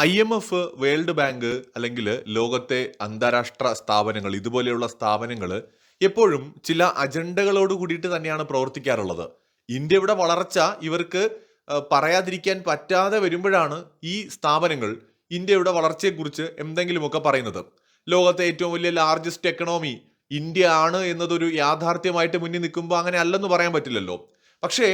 I M F world bank അല്ലെങ്കിൽ ലോകത്തെ അന്താരാഷ്ട്ര സ്ഥാപനങ്ങൾ ഇതുപോലെയുള്ള സ്ഥാപനങ്ങൾ എപ്പോഴും ചില അജണ്ടകളോട് കൂടിയിട്ട് തന്നെയാണ് പ്രവർത്തിക്കാറുള്ളത്. ഇന്ത്യയുടെ വളർച്ച ഇവർക്ക് പറയാതിരിക്കാൻ പറ്റാതെ വരുമ്പോഴാണ് ഈ സ്ഥാപനങ്ങൾ ഇന്ത്യയുടെ വളർച്ചയെക്കുറിച്ച് എന്തെങ്കിലുമൊക്കെ പറയുന്നത്. ലോകത്തെ ഏറ്റവും വലിയ ലാർജസ്റ്റ് എക്കണോമി ഇന്ത്യ ആണ് എന്നതൊരു യാഥാർത്ഥ്യമായിട്ട് മുന്നിൽ നിൽക്കുമ്പോൾ അങ്ങനെ അല്ലെന്ന് പറയാൻ പറ്റില്ലല്ലോ. പക്ഷേ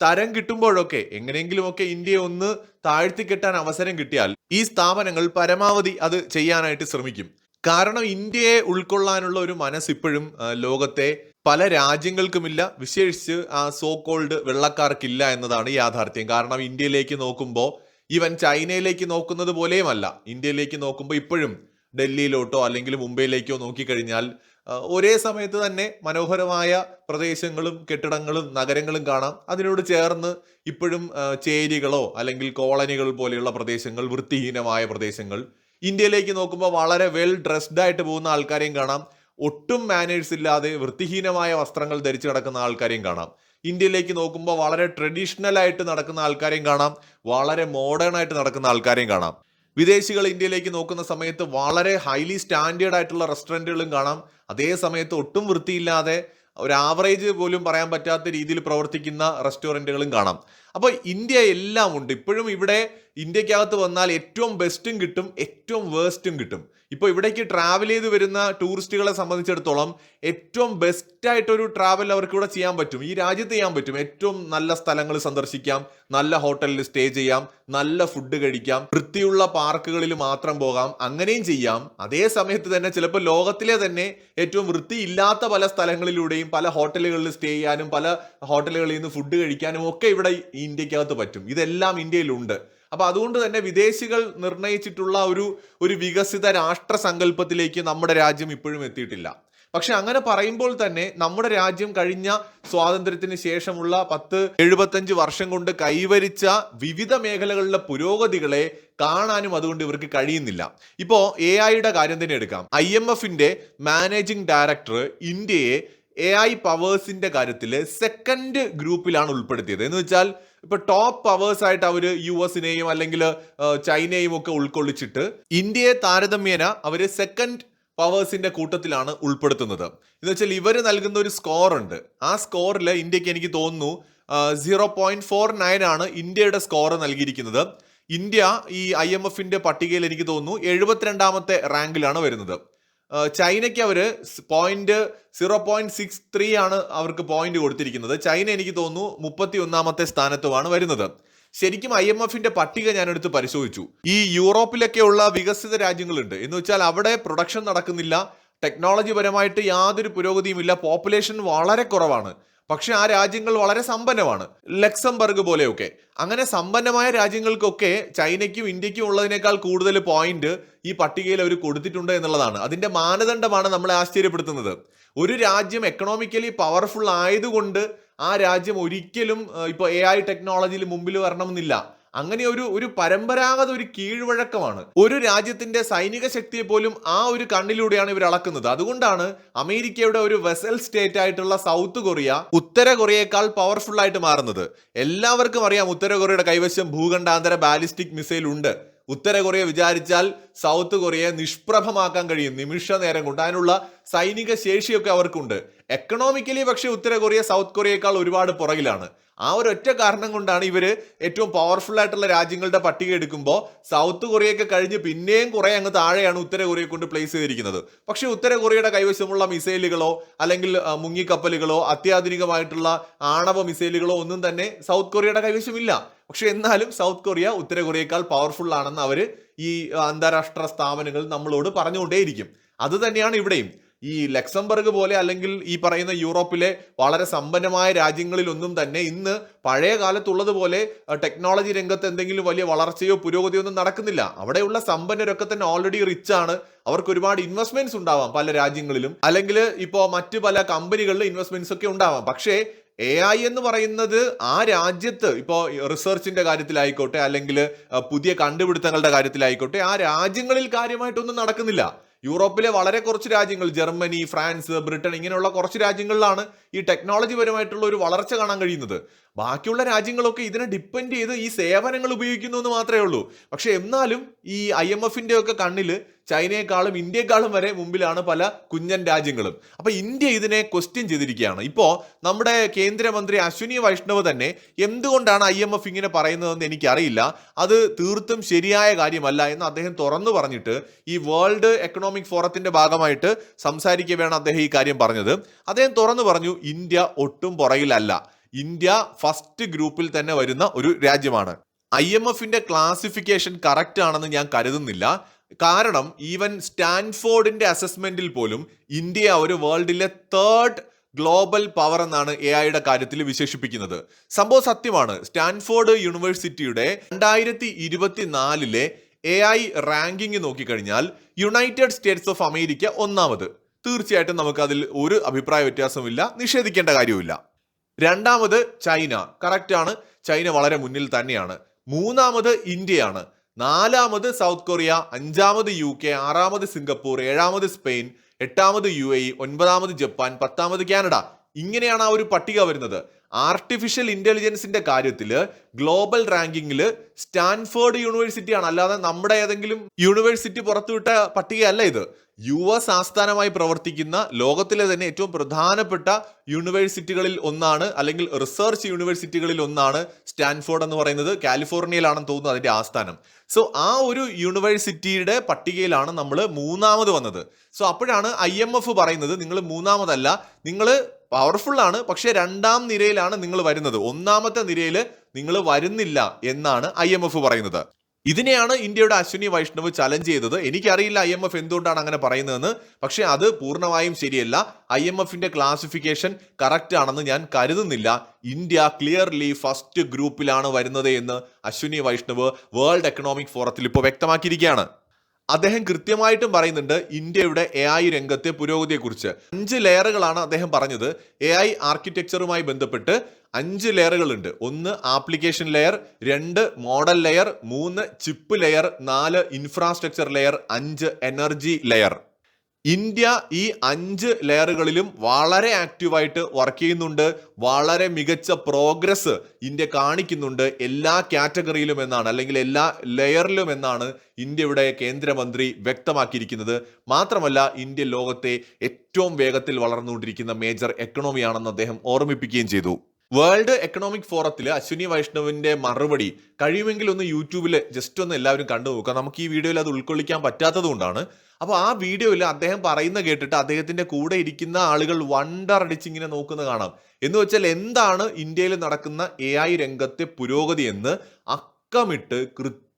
തരം കിട്ടുമ്പോഴൊക്കെ എങ്ങനെയെങ്കിലുമൊക്കെ ഇന്ത്യയെ ഒന്ന് താഴ്ത്തിക്കെട്ടാൻ അവസരം കിട്ടിയാൽ ഈ സ്ഥാപനങ്ങൾ പരമാവധി അത് ചെയ്യാനായിട്ട് ശ്രമിക്കും. കാരണം ഇന്ത്യയെ ഉൾക്കൊള്ളാനുള്ള ഒരു മനസ്സ് ഇപ്പോഴും ലോകത്തെ പല രാജ്യങ്ങൾക്കുമില്ല വിശേഷിച്ച് ആ സോ കോൾഡ് വെള്ളക്കാർക്കില്ല എന്നതാണ് യാഥാർത്ഥ്യം. കാരണം ഇന്ത്യയിലേക്ക് നോക്കുമ്പോൾ ഇവൻ ചൈനയിലേക്ക് നോക്കുന്നത് പോലെയുമല്ല ഇന്ത്യയിലേക്ക് നോക്കുമ്പോൾ ഇപ്പോഴും ഡൽഹിയിലോട്ടോ അല്ലെങ്കിൽ മുംബൈയിലേക്കോ നോക്കിക്കഴിഞ്ഞാൽ ഒരേ സമയത്ത് തന്നെ മനോഹരമായ പ്രദേശങ്ങളും കെട്ടിടങ്ങളും നഗരങ്ങളും കാണാം. അതിനോട് ചേർന്ന് ഇപ്പോഴും ചേരികളോ അല്ലെങ്കിൽ കോളനികൾ പോലെയുള്ള പ്രദേശങ്ങൾ വൃത്തിഹീനമായ പ്രദേശങ്ങൾ. ഇന്ത്യയിലേക്ക് നോക്കുമ്പോൾ വളരെ വെൽ ഡ്രസ്ഡ് ആയിട്ട് പോകുന്ന ആൾക്കാരെയും കാണാം. ഒട്ടും മാനേഴ്സ് ഇല്ലാതെ വൃത്തിഹീനമായ വസ്ത്രങ്ങൾ ധരിച്ചു കിടക്കുന്ന ആൾക്കാരെയും കാണാം. ഇന്ത്യയിലേക്ക് നോക്കുമ്പോൾ വളരെ ട്രഡീഷണൽ ആയിട്ട് നടക്കുന്ന ആൾക്കാരെയും കാണാം. വളരെ മോഡേൺ ആയിട്ട് നടക്കുന്ന ആൾക്കാരെയും കാണാം. വിദേശികൾ ഇന്ത്യയിലേക്ക് നോക്കുന്ന സമയത്ത് വളരെ ഹൈലി സ്റ്റാൻഡേർഡ് ആയിട്ടുള്ള റെസ്റ്റോറന്റുകളും കാണാം. അതേ സമയത്ത് ഒട്ടും വൃത്തിയില്ലാതെ ഒരു ആവറേജ് പോലും പറയാൻ പറ്റാത്ത രീതിയിൽ പ്രവർത്തിക്കുന്ന റെസ്റ്റോറന്റുകളും കാണാം. അപ്പോൾ ഇന്ത്യ എല്ലാം ഉണ്ട്. ഇപ്പോഴും ഇവിടെ ഇന്ത്യക്കകത്ത് വന്നാൽ ഏറ്റവും ബെസ്റ്റും കിട്ടും ഏറ്റവും വേസ്റ്റും കിട്ടും. ഇപ്പോൾ ഇവിടേക്ക് ട്രാവൽ ചെയ്ത് വരുന്ന ടൂറിസ്റ്റുകളെ സംബന്ധിച്ചിടത്തോളം ഏറ്റവും ബെസ്റ്റ് ആയിട്ടൊരു ട്രാവൽ അവർക്ക് ഇവിടെ ചെയ്യാൻ പറ്റും. ഈ രാജ്യത്ത് ചെയ്യാൻ പറ്റും. ഏറ്റവും നല്ല സ്ഥലങ്ങൾ സന്ദർശിക്കാം നല്ല ഹോട്ടലിൽ സ്റ്റേ ചെയ്യാം നല്ല ഫുഡ് കഴിക്കാം വൃത്തിയുള്ള പാർക്കുകളിൽ മാത്രം പോകാം അങ്ങനെയും ചെയ്യാം. അതേ സമയത്ത് തന്നെ ചിലപ്പോൾ ലോകത്തിലെ തന്നെ ഏറ്റവും വൃത്തിയില്ലാത്ത പല സ്ഥലങ്ങളിലൂടെയും പല ഹോട്ടലുകളിൽ സ്റ്റേ ചെയ്യാനും പല ഹോട്ടലുകളിൽ നിന്ന് ഫുഡ് കഴിക്കാനും ഒക്കെ ഇവിടെ ഇന്ത്യക്കകത്ത് പറ്റും. ഇതെല്ലാം ഇന്ത്യയിലുണ്ട്. അപ്പൊ അതുകൊണ്ട് തന്നെ വിദേശികൾ നിർണയിച്ചിട്ടുള്ള ഒരു ഒരു വികസിത രാഷ്ട്ര സങ്കല്പത്തിലേക്ക് നമ്മുടെ രാജ്യം ഇപ്പോഴും എത്തിയിട്ടില്ല. പക്ഷെ അങ്ങനെ പറയുമ്പോൾ തന്നെ നമ്മുടെ രാജ്യം കഴിഞ്ഞ സ്വാതന്ത്ര്യത്തിന് ശേഷമുള്ള പത്ത് എഴുപത്തഞ്ച് വർഷം കൊണ്ട് കൈവരിച്ച വിവിധ മേഖലകളിലെ പുരോഗതികളെ കാണാനും അതുകൊണ്ട് ഇവർക്ക് കഴിയുന്നില്ല. ഇപ്പോ എ ഐയുടെ കാര്യം തന്നെ എടുക്കാം. ഐ എം എഫിന്റെ മാനേജിംഗ് ഡയറക്ടർ ഇന്ത്യയെ എ ഐ പവേഴ്സിന്റെ കാര്യത്തിൽ സെക്കൻഡ് ഗ്രൂപ്പിലാണ് ഉൾപ്പെടുത്തിയത്. എന്ന് വെച്ചാൽ ഇപ്പൊ ടോപ്പ് പവേഴ്സ് ആയിട്ട് അവർ യു എസിനെയും അല്ലെങ്കിൽ ചൈനയും ഒക്കെ ഉൾക്കൊള്ളിച്ചിട്ട് ഇന്ത്യയെ താരതമ്യേന അവർ സെക്കൻഡ് പവേഴ്സിന്റെ കൂട്ടത്തിലാണ് ഉൾപ്പെടുത്തുന്നത്. എന്ന് വെച്ചാൽ ഇവർ നൽകുന്ന ഒരു സ്കോർ ഉണ്ട്. ആ സ്കോറിൽ ഇന്ത്യയ്ക്ക് എനിക്ക് തോന്നുന്നു സീറോ പോയിന്റ് ഫോർ നയൻ ആണ് ഇന്ത്യയുടെ സ്കോർ നൽകിയിരിക്കുന്നത്. ഇന്ത്യ ഈ ഐ എം എഫിന്റെ പട്ടികയിൽ എനിക്ക് തോന്നുന്നു എഴുപത്തിരണ്ടാമത്തെ റാങ്കിലാണ് വരുന്നത്. ചൈനയ്ക്ക് അവർ point zero point six three ആണ് അവർക്ക് പോയിന്റ് കൊടുത്തിരിക്കുന്നത്. ചൈന എനിക്ക് തോന്നുന്നു മുപ്പത്തി ഒന്നാമത്തെ സ്ഥാനത്തുമാണ് വരുന്നത്. ശരിക്കും ഐ എം എഫിന്റെ പട്ടിക ഞാനെടുത്ത് പരിശോധിച്ചു. ഈ യൂറോപ്പിലൊക്കെയുള്ള വികസിത രാജ്യങ്ങളുണ്ട്. എന്ന് വെച്ചാൽ അവിടെ പ്രൊഡക്ഷൻ നടക്കുന്നില്ല. ടെക്നോളജി പരമായിട്ട് യാതൊരു പുരോഗതിയുമില്ല. പോപ്പുലേഷൻ വളരെ കുറവാണ്. പക്ഷെ ആ രാജ്യങ്ങൾ വളരെ സമ്പന്നമാണ്. ലക്സംബർഗ് പോലെയൊക്കെ. അങ്ങനെ സമ്പന്നമായ രാജ്യങ്ങൾക്കൊക്കെ ചൈനയ്ക്കും ഇന്ത്യക്കും ഉള്ളതിനേക്കാൾ കൂടുതൽ പോയിന്റ് ഈ പട്ടികയിൽ അവർ കൊടുത്തിട്ടുണ്ട് എന്നുള്ളതാണ്. അതിന്റെ മാനദണ്ഡമാണ് നമ്മളെ ആശ്ചര്യപ്പെടുത്തുന്നത്. ഒരു രാജ്യം എക്കണോമിക്കലി പവർഫുൾ ആയതുകൊണ്ട് ആ രാജ്യം ഒരിക്കലും ഇപ്പോൾ എ ഐ ടെക്നോളജിയിൽ മുമ്പിൽ വരണമെന്നില്ല. അങ്ങനെ ഒരു ഒരു പരമ്പരാഗത ഒരു കീഴ്വഴക്കമാണ്. ഒരു രാജ്യത്തിന്റെ സൈനിക ശക്തിയെ പോലും ആ ഒരു കണ്ണിലൂടെയാണ് ഇവർ അളക്കുന്നത്. അതുകൊണ്ടാണ് അമേരിക്കയുടെ ഒരു വെസൽ സ്റ്റേറ്റ് ആയിട്ടുള്ള സൗത്ത് കൊറിയ ഉത്തര കൊറിയേക്കാൾ പവർഫുൾ ആയിട്ട് മാറുന്നത്. എല്ലാവർക്കും അറിയാം ഉത്തര കൊറിയയുടെ കൈവശം ഭൂഖണ്ഡാന്തര ബാലിസ്റ്റിക് മിസൈൽ ഉണ്ട്. ഉത്തര കൊറിയ വിചാരിച്ചാൽ സൗത്ത് കൊറിയയെ നിഷ്പ്രഭമാക്കാൻ കഴിയും. നിമിഷ നേരം കൊണ്ട്. അതിനുള്ള സൈനിക ശേഷിയൊക്കെ അവർക്കുണ്ട്. എക്കണോമിക്കലി പക്ഷേ ഉത്തര കൊറിയ സൗത്ത് കൊറിയയേക്കാൾ ഒരുപാട് പുറകിലാണ്. ആ ഒരു ഒറ്റ കാരണം കൊണ്ടാണ് ഇവർ ഏറ്റവും പവർഫുൾ ആയിട്ടുള്ള രാജ്യങ്ങളുടെ പട്ടിക എടുക്കുമ്പോൾ സൗത്ത് കൊറിയയൊക്കെ കഴിഞ്ഞ് പിന്നെയും കുറേ അങ്ങ് താഴെയാണ് ഉത്തര കൊറിയ കൊണ്ട് പ്ലേസ് ചെയ്തിരിക്കുന്നത്. പക്ഷേ ഉത്തര കൊറിയയുടെ കൈവശമുള്ള മിസൈലുകളോ അല്ലെങ്കിൽ മുങ്ങിക്കപ്പലുകളോ അത്യാധുനികമായിട്ടുള്ള ആണവ മിസൈലുകളോ ഒന്നും തന്നെ സൗത്ത് കൊറിയയുടെ കൈവശമില്ല. പക്ഷെ എന്നാലും സൗത്ത് കൊറിയ ഉത്തര കൊറിയേക്കാൾ പവർഫുൾ ആണെന്ന് അവർ ഈ അന്താരാഷ്ട്ര സ്ഥാപനങ്ങൾ നമ്മളോട് പറഞ്ഞുകൊണ്ടേയിരിക്കും. അത് തന്നെയാണ് ഇവിടെയും. ഈ ലക്സംബർഗ് പോലെ അല്ലെങ്കിൽ ഈ പറയുന്ന യൂറോപ്പിലെ വളരെ സമ്പന്നമായ രാജ്യങ്ങളിലൊന്നും തന്നെ ഇന്ന് പഴയ കാലത്തുള്ളതുപോലെ ടെക്നോളജി രംഗത്ത് എന്തെങ്കിലും വലിയ വളർച്ചയോ പുരോഗതിയോ ഒന്നും നടക്കുന്നില്ല. അവിടെയുള്ള സമ്പന്നരൊക്കെ തന്നെ ഓൾറെഡി റിച്ച് ആണ്. അവർക്ക് ഒരുപാട് ഇൻവെസ്റ്റ്മെന്റ്സ് ഉണ്ടാവാം പല രാജ്യങ്ങളിലും. അല്ലെങ്കിൽ ഇപ്പോൾ മറ്റ് പല കമ്പനികളിലും ഇൻവെസ്റ്റ്മെന്റ്സ് ഒക്കെ ഉണ്ടാവാം. പക്ഷേ എ ഐ എന്ന് പറയുന്നത് ആ രാജ്യത്ത് ഇപ്പോൾ റിസർച്ചിന്റെ കാര്യത്തിലായിക്കോട്ടെ അല്ലെങ്കിൽ പുതിയ കണ്ടുപിടുത്തങ്ങളുടെ കാര്യത്തിലായിക്കോട്ടെ ആ രാജ്യങ്ങളിൽ കാര്യമായിട്ടൊന്നും നടക്കുന്നില്ല. യൂറോപ്പിലെ വളരെ കുറച്ച് രാജ്യങ്ങൾ ജർമ്മനി ഫ്രാൻസ് ബ്രിട്ടൻ ഇങ്ങനെയുള്ള കുറച്ച് രാജ്യങ്ങളിലാണ് ഈ ടെക്നോളജി പരമായിട്ടുള്ള ഒരു വളർച്ച കാണാൻ കഴിയുന്നത്. ബാക്കിയുള്ള രാജ്യങ്ങളൊക്കെ ഇതിനെ ഡിപ്പെൻഡ് ചെയ്ത് ഈ സേവനങ്ങൾ ഉപയോഗിക്കുന്നു എന്ന് മാത്രമേ ഉള്ളൂ. പക്ഷെ എന്നാലും ഈ ഐ എം എഫിന്റെ ഒക്കെ കണ്ണിൽ ചൈനയെക്കാളും ഇന്ത്യയെക്കാളും വരെ മുമ്പിലാണ് പല കുഞ്ഞൻ രാജ്യങ്ങളും. അപ്പൊ ഇന്ത്യ ഇതിനെ ക്വസ്റ്റ്യൻ ചെയ്തിരിക്കുകയാണ്. ഇപ്പോ നമ്മുടെ കേന്ദ്രമന്ത്രി അശ്വിനി വൈഷ്ണവ് തന്നെ എന്തുകൊണ്ടാണ് ഐ എം എഫ് ഇങ്ങനെ പറയുന്നതെന്ന് എനിക്കറിയില്ല. അത് തീർത്തും ശരിയായ കാര്യമല്ല എന്ന് അദ്ദേഹം തുറന്നു പറഞ്ഞിട്ട് ഈ വേൾഡ് എക്കണോമിക് ഫോറത്തിന്റെ ഭാഗമായിട്ട് സംസാരിക്കുകയാണ് അദ്ദേഹം ഈ കാര്യം പറഞ്ഞത്. അദ്ദേഹം തുറന്നു പറഞ്ഞു ഇന്ത്യ ഒട്ടും പുറകിലല്ല. ഇന്ത്യ ഫസ്റ്റ് ഗ്രൂപ്പിൽ തന്നെ വരുന്ന ഒരു രാജ്യമാണ്. ഐ എം എഫിന്റെ ക്ലാസിഫിക്കേഷൻ കറക്റ്റ് ആണെന്ന് ഞാൻ കരുതുന്നില്ല. കാരണം ഈവൻ സ്റ്റാൻഫോർഡിന്റെ അസസ്മെന്റിൽ പോലും ഇന്ത്യ ഒരു വേൾഡിലെ തേർഡ് ഗ്ലോബൽ പവർ എന്നാണ് എ ഐയുടെ കാര്യത്തിൽ വിശേഷിപ്പിക്കുന്നത്. സംഭവം സത്യമാണ്. സ്റ്റാൻഫോർഡ് യൂണിവേഴ്സിറ്റിയുടെ രണ്ടായിരത്തി ഇരുപത്തിനാലിലെ എ ഐ റാങ്കിങ് നോക്കിക്കഴിഞ്ഞാൽ യുണൈറ്റഡ് സ്റ്റേറ്റ്സ് ഓഫ് അമേരിക്ക ഒന്നാമത്. തീർച്ചയായിട്ടും നമുക്ക് അതിൽ ഒരു അഭിപ്രായ വ്യത്യാസമില്ല നിഷേധിക്കേണ്ട കാര്യമില്ല രണ്ടാമത് ചൈന. കറക്റ്റ് ആണ്. ചൈന വളരെ മുന്നിൽ തന്നെയാണ്. മൂന്നാമത് ഇന്ത്യയാണ്. നാലാമത് സൗത്ത് കൊറിയ അഞ്ചാമത് യു കെ ആറാമത് സിംഗപ്പൂർ ഏഴാമത് സ്പെയിൻ എട്ടാമത് യു എ ഇ ഒൻപതാമത് ജപ്പാൻ പത്താമത് കാനഡ. ഇങ്ങനെയാണ് ആ ഒരു പട്ടിക വരുന്നത്. ആർട്ടിഫിഷ്യൽ ഇന്റലിജൻസിന്റെ കാര്യത്തിൽ ഗ്ലോബൽ റാങ്കിങ്ങിൽ സ്റ്റാൻഫോർഡ് യൂണിവേഴ്സിറ്റിയാണ് അല്ലാതെ നമ്മുടെ ഏതെങ്കിലും യൂണിവേഴ്സിറ്റി പുറത്തുവിട്ട പട്ടികയല്ല ഇത്. യു എസ് ആസ്ഥാനമായി പ്രവർത്തിക്കുന്ന ലോകത്തിലെ തന്നെ ഏറ്റവും പ്രധാനപ്പെട്ട യൂണിവേഴ്സിറ്റികളിൽ ഒന്നാണ് അല്ലെങ്കിൽ റിസർച്ച് യൂണിവേഴ്സിറ്റികളിൽ ഒന്നാണ് സ്റ്റാൻഫോർഡ് എന്ന് പറയുന്നത്. കാലിഫോർണിയയിലാണെന്ന് തോന്നുന്നു അതിന്റെ ആസ്ഥാനം. സോ ആ ഒരു യൂണിവേഴ്സിറ്റിയുടെ പട്ടികയിലാണ് നമ്മൾ മൂന്നാമത് വന്നത്. സോ അപ്പോഴാണ് ഐ എം എഫ് പറയുന്നത്. നിങ്ങൾ മൂന്നാമതല്ല. നിങ്ങൾ പവർഫുൾ ആണ്. പക്ഷേ രണ്ടാം നിരയിലാണ് നിങ്ങൾ വരുന്നത്. ഒന്നാമത്തെ നിരയിൽ നിങ്ങൾ വരുന്നില്ല എന്നാണ് ഐ എം എഫ് പറയുന്നത്. ഇതിനെയാണ് ഇന്ത്യയുടെ അശ്വിനി വൈഷ്ണവ് ചലഞ്ച് ചെയ്തത്. എനിക്കറിയില്ല ഐ എം എഫ് എന്തുകൊണ്ടാണ് അങ്ങനെ പറയുന്നതെന്ന്. പക്ഷേ അത് പൂർണമായും ശരിയല്ല. ഐ എം എഫിന്റെ ക്ലാസിഫിക്കേഷൻ കറക്റ്റ് ആണെന്ന് ഞാൻ കരുതുന്നില്ല. ഇന്ത്യ ക്ലിയർലി ഫസ്റ്റ് ഗ്രൂപ്പിലാണ് വരുന്നത് എന്ന് അശ്വിനി വൈഷ്ണവ് വേൾഡ് എക്കണോമിക് ഫോറത്തിൽ ഇപ്പോൾ വ്യക്തമാക്കിയിരിക്കുകയാണ്. അദ്ദേഹം കൃത്യമായിട്ടും പറയുന്നുണ്ട് ഇന്ത്യയുടെ എ ഐ രംഗത്തെ പുരോഗതിയെക്കുറിച്ച്. അഞ്ച് ലെയറുകളാണ് അദ്ദേഹം പറഞ്ഞത്. എ ഐ ആർക്കിടെക്ചറുമായി ബന്ധപ്പെട്ട് അഞ്ച് ലെയറുകളുണ്ട്. ഒന്ന് ആപ്ലിക്കേഷൻ ലെയർ രണ്ട് മോഡൽ ലെയർ മൂന്ന് ചിപ്പ് ലെയർ നാല് ഇൻഫ്രാസ്ട്രക്ചർ ലെയർ അഞ്ച് എനർജി ലെയർ ഇന്ത്യ ഈ അഞ്ച് ലെയറുകളിലും വളരെ ആക്റ്റീവായിട്ട് വർക്ക് ചെയ്യുന്നുണ്ട്. വളരെ മികച്ച പ്രോഗ്രസ് ഇന്ത്യ കാണിക്കുന്നുണ്ട് എല്ലാ കാറ്റഗറിയിലും എന്നാണ് അല്ലെങ്കിൽ എല്ലാ ലെയറിലും എന്നാണ് ഇന്ത്യയുടെ കേന്ദ്രമന്ത്രി വ്യക്തമാക്കിയിരിക്കുന്നത്. മാത്രമല്ല ഇന്ത്യ ലോകത്തെ ഏറ്റവും വേഗത്തിൽ വളർന്നുകൊണ്ടിരിക്കുന്ന മേജർ എക്കണോമിയാണെന്ന് അദ്ദേഹം ഓർമ്മിപ്പിക്കുകയും ചെയ്തു. വേൾഡ് എക്കണോമിക് ഫോറത്തിൽ അശ്വിനി വൈഷ്ണവിന്റെ മറുപടി കഴിയുമെങ്കിൽ ഒന്ന് യൂട്യൂബിൽ ജസ്റ്റ് ഒന്ന് എല്ലാവരും കണ്ടു നോക്കുക. നമുക്ക് ഈ വീഡിയോയിൽ അത് ഉൾക്കൊള്ളിക്കാൻ പറ്റാത്തത് കൊണ്ടാണ്. അപ്പോൾ ആ വീഡിയോയിൽ അദ്ദേഹം പറയുന്ന കേട്ടിട്ട് അദ്ദേഹത്തിന്റെ കൂടെ ഇരിക്കുന്ന ആളുകൾ വണ്ടർ അടിച്ച് ഇങ്ങനെ നോക്കുന്ന കാണാം. എന്ന് വെച്ചാൽ എന്താണ് ഇന്ത്യയിൽ നടക്കുന്ന എ ഐ രംഗത്തെ പുരോഗതി എന്ന് അക്കമിട്ട്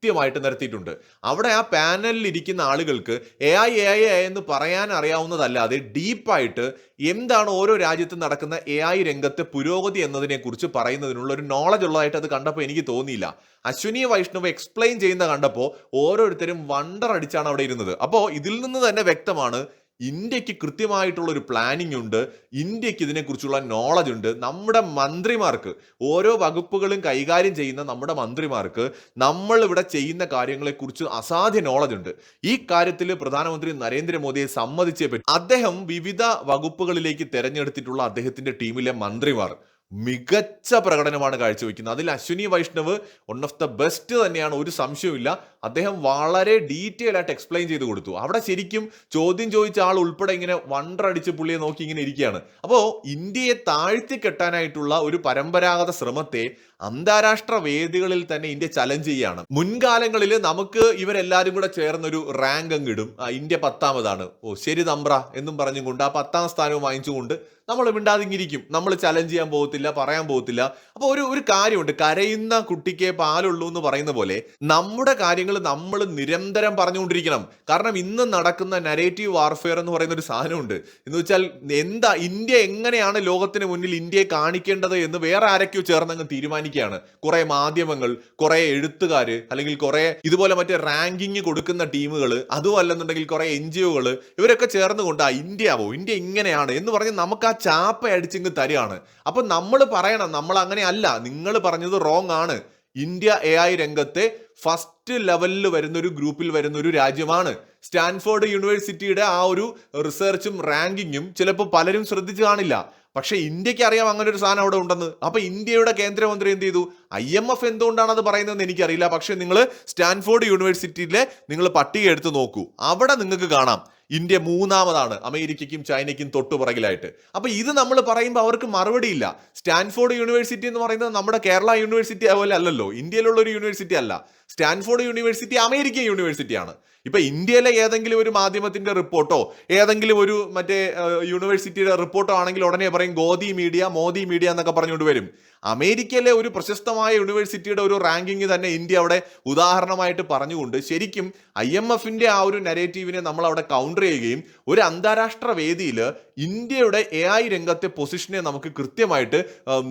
കൃത്യമായിട്ട് നിരത്തിയിട്ടുണ്ട് അവിടെ ആ പാനലിൽ ഇരിക്കുന്ന ആളുകൾക്ക് എ ഐ എ ഐ എന്ന് പറയാൻ അറിയാവുന്നതല്ലാതെ ഡീപ്പായിട്ട് എന്താണ് ഓരോ രാജ്യത്തും നടക്കുന്ന എ ഐ രംഗത്തെ പുരോഗതി എന്നതിനെ കുറിച്ച് പറയുന്നതിനുള്ള ഒരു നോളജ് ഉള്ളതായിട്ട് അത് കണ്ടപ്പോൾ എനിക്ക് തോന്നിയില്ല. അശ്വിനി വൈഷ്ണവ് എക്സ്പ്ലെയിൻ ചെയ്യുന്ന കണ്ടപ്പോൾ ഓരോരുത്തരും വണ്ടർ അടിച്ചാണ് അവിടെ ഇരുന്നത്. അപ്പോൾ ഇതിൽ നിന്ന് തന്നെ വ്യക്തമാണ് ഇന്ത്യയ്ക്ക് കൃത്യമായിട്ടുള്ള ഒരു പ്ലാനിംഗ് ഉണ്ട്. ഇന്ത്യയ്ക്ക് ഇതിനെക്കുറിച്ചുള്ള നോളജ് ഉണ്ട്. നമ്മുടെ മന്ത്രിമാർക്ക് ഓരോ വകുപ്പുകളും കൈകാര്യം ചെയ്യുന്ന നമ്മുടെ മന്ത്രിമാർക്ക് നമ്മൾ ഇവിടെ ചെയ്യുന്ന കാര്യങ്ങളെക്കുറിച്ച് അസാധ്യ നോളജ് ഉണ്ട്. ഈ കാര്യത്തിൽ പ്രധാനമന്ത്രി നരേന്ദ്രമോദിയെ സമ്മതിച്ചേ പറ്റും. അദ്ദേഹം വിവിധ വകുപ്പുകളിലേക്ക് തെരഞ്ഞെടുത്തിട്ടുള്ള അദ്ദേഹത്തിന്റെ ടീമിലെ മന്ത്രിമാർ. മികച്ച പ്രകടനമാണ് കാഴ്ചവെക്കുന്നത്. അതിൽ Ashwini Vaishnaw one of the best തന്നെയാണ്. ഒരു സംശയവുമില്ല. അദ്ദേഹം വളരെ ഡീറ്റെയിൽ ആയിട്ട് എക്സ്പ്ലെയിൻ ചെയ്ത് കൊടുത്തു. അവിടെ ശരിക്കും ചോദ്യം ചോദിച്ച ആൾ ഉൾപ്പെടെ ഇങ്ങനെ വണ്ടർ അടിച്ച് പുള്ളിയെ നോക്കി ഇങ്ങനെ ഇരിക്കുകയാണ്. അപ്പോൾ ഇന്ത്യയെ താഴ്ത്തി കെട്ടാനായിട്ടുള്ള ഒരു പരമ്പരാഗത ശ്രമത്തെ അന്താരാഷ്ട്ര വേദികളിൽ തന്നെ ഇന്ത്യ ചലഞ്ച് ചെയ്യുകയാണ്. മുൻകാലങ്ങളിൽ നമുക്ക് ഇവരെല്ലാവരും കൂടെ ചേർന്നൊരു റാങ്ക് അങ്ങ് ഇടും. ഇന്ത്യ പത്താമതാണ്. ഓ ശരി തമ്പ്ര എന്നും പറഞ്ഞുകൊണ്ട് ആ പത്താം സ്ഥാനവും വാങ്ങിച്ചുകൊണ്ട് നമ്മൾ മിണ്ടാതിങ്ങിരിക്കും. നമ്മൾ ചലഞ്ച് ചെയ്യാൻ പോകത്തില്ല പറയാൻ പോകത്തില്ല. അപ്പോൾ ഒരു ഒരു കാര്യമുണ്ട്. കരയുന്ന കുട്ടിക്ക് പാലുള്ളൂ എന്ന് പറയുന്ന പോലെ നമ്മുടെ കാര്യങ്ങൾ നമ്മൾ നിരന്തരം പറഞ്ഞുകൊണ്ടിരിക്കണം. കാരണം ഇന്ന് നടക്കുന്ന നരേറ്റീവ് വാർഫെയർ എന്ന് പറയുന്ന ഒരു സാധനമുണ്ട്. എന്ന് വെച്ചാൽ എന്താ ഇന്ത്യ എങ്ങനെയാണ് ലോകത്തിന് മുന്നിൽ ഇന്ത്യയെ കാണിക്കേണ്ടത് എന്ന് വേറെ ആരൊക്കെയോ ചേർന്നങ്ങ് തീരുമാനിക്കുകയാണ്. കുറെ മാധ്യമങ്ങൾ കുറെ എഴുത്തുകാർ അല്ലെങ്കിൽ കുറെ ഇതുപോലെ മറ്റേ റാങ്കിങ് കൊടുക്കുന്ന ടീമുകൾ അതും അല്ലെന്നുണ്ടെങ്കിൽ കുറെ എൻ ജി ഒകൾ ഇവരൊക്കെ ചേർന്നുകൊണ്ട് ആ ഇന്ത്യയാവോ ഇന്ത്യ ഇങ്ങനെയാണ്? എന്ന് പറഞ്ഞ് നമുക്ക് ആ ചാപ്പ അടിച്ചിങ്ങ് തരികയാണ്. അപ്പൊ നമ്മൾ പറയണം നമ്മൾ അങ്ങനെ അല്ല. നിങ്ങൾ പറഞ്ഞത് റോങ് ആണ്. ഇന്ത്യ എ ഐ രംഗത്തെ ഫസ്റ്റ് ലെവലിൽ വരുന്ന ഒരു ഗ്രൂപ്പിൽ വരുന്ന ഒരു രാജ്യമാണ്. സ്റ്റാൻഫോർഡ് യൂണിവേഴ്സിറ്റിയുടെ ആ ഒരു റിസർച്ചും റാങ്കിങ്ങും ചിലപ്പോൾ പലരും ശ്രദ്ധിച്ചു കാണില്ല. പക്ഷേ ഇന്ത്യയ്ക്ക് അറിയാം അങ്ങനെ ഒരു സാധനം അവിടെ ഉണ്ടെന്ന്. അപ്പൊ ഇന്ത്യയുടെ കേന്ദ്രമന്ത്രി എന്ത് ചെയ്തു? ഐ എം എഫ് എന്തുകൊണ്ടാണ് അത് പറയുന്നതെന്ന് എനിക്കറിയില്ല. പക്ഷേ നിങ്ങൾ സ്റ്റാൻഫോർഡ് യൂണിവേഴ്സിറ്റിയിലെ നിങ്ങൾ പട്ടിക എടുത്ത് നോക്കൂ. അവിടെ നിങ്ങൾക്ക് കാണാം. ഇന്ത്യ മൂന്നാമതാണ് അമേരിക്കയ്ക്കും ചൈനയ്ക്കും തൊട്ടു പുറകിലായിട്ട്. അപ്പൊ ഇത് നമ്മൾ പറയുമ്പോൾ അവർക്ക് മറുപടിയില്ല. സ്റ്റാൻഫോർഡ് യൂണിവേഴ്സിറ്റി എന്ന് പറയുന്നത് നമ്മുടെ കേരള യൂണിവേഴ്സിറ്റി അതുപോലെ അല്ലല്ലോ. ഇന്ത്യയിലുള്ള ഒരു യൂണിവേഴ്സിറ്റി അല്ല. സ്റ്റാൻഫോർഡ് യൂണിവേഴ്സിറ്റി അമേരിക്കൻ യൂണിവേഴ്സിറ്റിയാണ്. ഇപ്പൊ ഇന്ത്യയിലെ ഏതെങ്കിലും ഒരു മാധ്യമത്തിന്റെ റിപ്പോർട്ടോ ഏതെങ്കിലും ഒരു മറ്റേ യൂണിവേഴ്സിറ്റിയുടെ റിപ്പോർട്ടോ ആണെങ്കിൽ ഉടനെ പറയും ഗോദി മീഡിയ മോദി മീഡിയ എന്നൊക്കെ പറഞ്ഞുകൊണ്ട് വരും. അമേരിക്കയിലെ ഒരു പ്രശസ്തമായ യൂണിവേഴ്സിറ്റിയുടെ ഒരു റാങ്കിങ് തന്നെ ഇന്ത്യ അവിടെ ഉദാഹരണമായിട്ട് പറഞ്ഞുകൊണ്ട് ശരിക്കും ഐ എം എഫിന്റെ ആ ഒരു നെരേറ്റീവിനെ നമ്മൾ അവിടെ കൗണ്ടർ ചെയ്യുകയും ഒരു അന്താരാഷ്ട്ര വേദിയിൽ ഇന്ത്യയുടെ എ ഐ രംഗത്തെ പൊസിഷനെ നമുക്ക് കൃത്യമായിട്ട്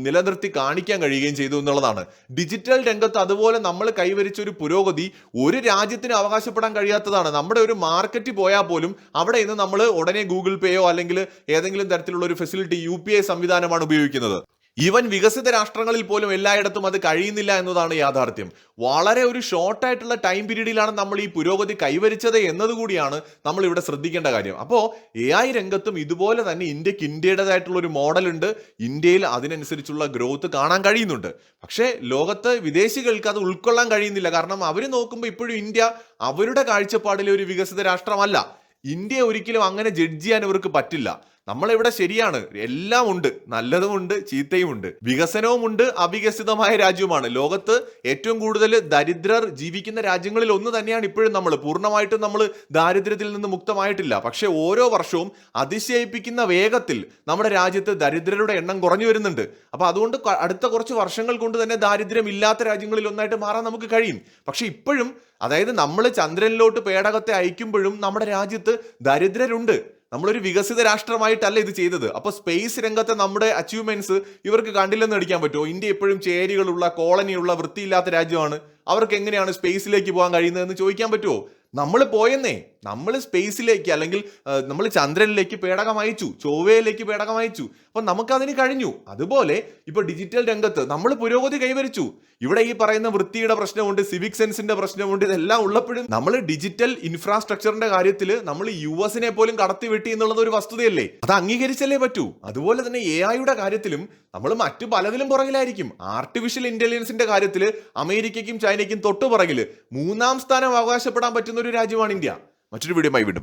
നിലനിർത്തി കാണിക്കാൻ കഴിയുകയും ചെയ്തു എന്നുള്ളതാണ്. ഡിജിറ്റൽ രംഗത്ത് അതുപോലെ നമ്മൾ കൈവരിച്ച ഒരു പുരോഗതി ഒരു രാജ്യത്തിന് അവകാശപ്പെടാൻ കഴിയാത്തതാണ്. നമ്മുടെ ഒരു മാർക്കറ്റ് പോയാൽ പോലും അവിടെ ഇന്ന് നമ്മൾ ഉടനെ ഗൂഗിൾ പേയോ അല്ലെങ്കിൽ ഏതെങ്കിലും തരത്തിലുള്ള ഒരു ഫെസിലിറ്റി യു സംവിധാനമാണ് ഉപയോഗിക്കുന്നത്. ഈവൻ വികസിത രാഷ്ട്രങ്ങളിൽ പോലും എല്ലായിടത്തും അത് കഴിയുന്നില്ല എന്നതാണ് യാഥാർത്ഥ്യം. വളരെ ഒരു ഷോർട്ടായിട്ടുള്ള ടൈം പീരീഡിലാണ് നമ്മൾ ഈ പുരോഗതി കൈവരിച്ചത് എന്നതുകൂടിയാണ് നമ്മൾ ഇവിടെ ശ്രദ്ധിക്കേണ്ട കാര്യം. അപ്പോൾ എ ഐ രംഗത്തും ഇതുപോലെ തന്നെ ഇന്ത്യയ്ക്ക് ഇന്ത്യയുടേതായിട്ടുള്ള ഒരു മോഡൽ ഉണ്ട്. ഇന്ത്യയിൽ അതിനനുസരിച്ചുള്ള ഗ്രോത്ത് കാണാൻ കഴിയുന്നുണ്ട്. പക്ഷേ ലോകത്ത് വിദേശികൾക്ക് അത് ഉൾക്കൊള്ളാൻ കഴിയുന്നില്ല. കാരണം അവർ നോക്കുമ്പോൾ ഇപ്പോഴും ഇന്ത്യ അവരുടെ കാഴ്ചപ്പാടിലെ ഒരു വികസിത രാഷ്ട്രമല്ല. ഇന്ത്യ ഒരിക്കലും അങ്ങനെ ജഡ്ജ് ചെയ്യാൻ അവർക്ക് പറ്റില്ല. നമ്മളിവിടെ ശരിയാണ്. എല്ലാം ഉണ്ട്. നല്ലതുമുണ്ട് ചീത്തയുമുണ്ട് വികസനവുമുണ്ട് അവികസിതമായ രാജ്യവുമാണ്. ലോകത്ത് ഏറ്റവും കൂടുതൽ ദരിദ്രർ ജീവിക്കുന്ന രാജ്യങ്ങളിൽ ഒന്ന് തന്നെയാണ് ഇപ്പോഴും നമ്മൾ. പൂർണമായിട്ടും നമ്മൾ ദാരിദ്ര്യത്തിൽ നിന്ന് മുക്തമായിട്ടില്ല. പക്ഷെ ഓരോ വർഷവും അതിശയിപ്പിക്കുന്ന വേഗത്തിൽ നമ്മുടെ രാജ്യത്ത് ദരിദ്രരുടെ എണ്ണം കുറഞ്ഞു വരുന്നുണ്ട്. അപ്പൊ അതുകൊണ്ട് അടുത്ത കുറച്ച് വർഷങ്ങൾ കൊണ്ട് തന്നെ ദാരിദ്ര്യം ഇല്ലാത്ത രാജ്യങ്ങളിൽ ഒന്നായിട്ട് മാറാൻ നമുക്ക് കഴിയും. പക്ഷെ ഇപ്പോഴും അതായത് നമ്മൾ ചന്ദ്രനിലോട്ട് പേടകത്തെ അയക്കുമ്പോഴും നമ്മുടെ രാജ്യത്ത് ദരിദ്രരുണ്ട്. നമ്മളൊരു വികസിത രാഷ്ട്രമായിട്ടല്ല ഇത് ചെയ്തത്. അപ്പൊ സ്പേസ് രംഗത്തെ നമ്മുടെ അച്ചീവ്മെന്റ്സ് ഇവർക്ക് കണ്ടില്ലെന്ന് അടിക്കാൻ പറ്റുമോ? ഇന്ത്യ എപ്പോഴും ചേരികളുള്ള കോളനിയുള്ള വൃത്തിയില്ലാത്ത രാജ്യമാണ്. അവർക്ക് എങ്ങനെയാണ് സ്പേസിലേക്ക് പോകാൻ കഴിയുന്നതെന്ന് ചോദിക്കാൻ പറ്റുമോ? നമ്മൾ പോയെന്നേ. നമ്മൾ സ്പേസിലേക്ക് അല്ലെങ്കിൽ നമ്മൾ ചന്ദ്രനിലേക്ക് പേടകം അയച്ചു ചൊവ്വയിലേക്ക് പേടകം അയച്ചു. അപ്പം നമുക്കതിന് കഴിഞ്ഞു. അതുപോലെ ഇപ്പൊ ഡിജിറ്റൽ രംഗത്ത് നമ്മൾ പുരോഗതി കൈവരിച്ചു. ഇവിടെ ഈ പറയുന്ന വൃത്തിയുടെ പ്രശ്നമുണ്ട് സിവിക് സെൻസിന്റെ പ്രശ്നമുണ്ട് ഇതെല്ലാം ഉള്ളപ്പോഴും നമ്മൾ ഡിജിറ്റൽ ഇൻഫ്രാസ്ട്രക്ചറിന്റെ കാര്യത്തിൽ നമ്മൾ യു എസിനെ പോലും കടത്തി വെട്ടി എന്നുള്ളത് ഒരു വസ്തുതയല്ലേ? അത് അംഗീകരിച്ചല്ലേ പറ്റൂ? അതുപോലെ തന്നെ എ ഐയുടെ കാര്യത്തിലും നമ്മൾ മറ്റു പലതിലും പുറകിലായിരിക്കും. ആർട്ടിഫിഷ്യൽ ഇന്റലിജൻസിന്റെ കാര്യത്തിൽ അമേരിക്കയ്ക്കും ചൈനയ്ക്കും തൊട്ടു പുറകിൽ മൂന്നാം സ്ഥാനം അവകാശപ്പെടാൻ പറ്റുന്ന ഒരു രാജ്യമാണ് ഇന്ത്യ. മറ്റൊരു വീഡിയോ വീണ്ടും.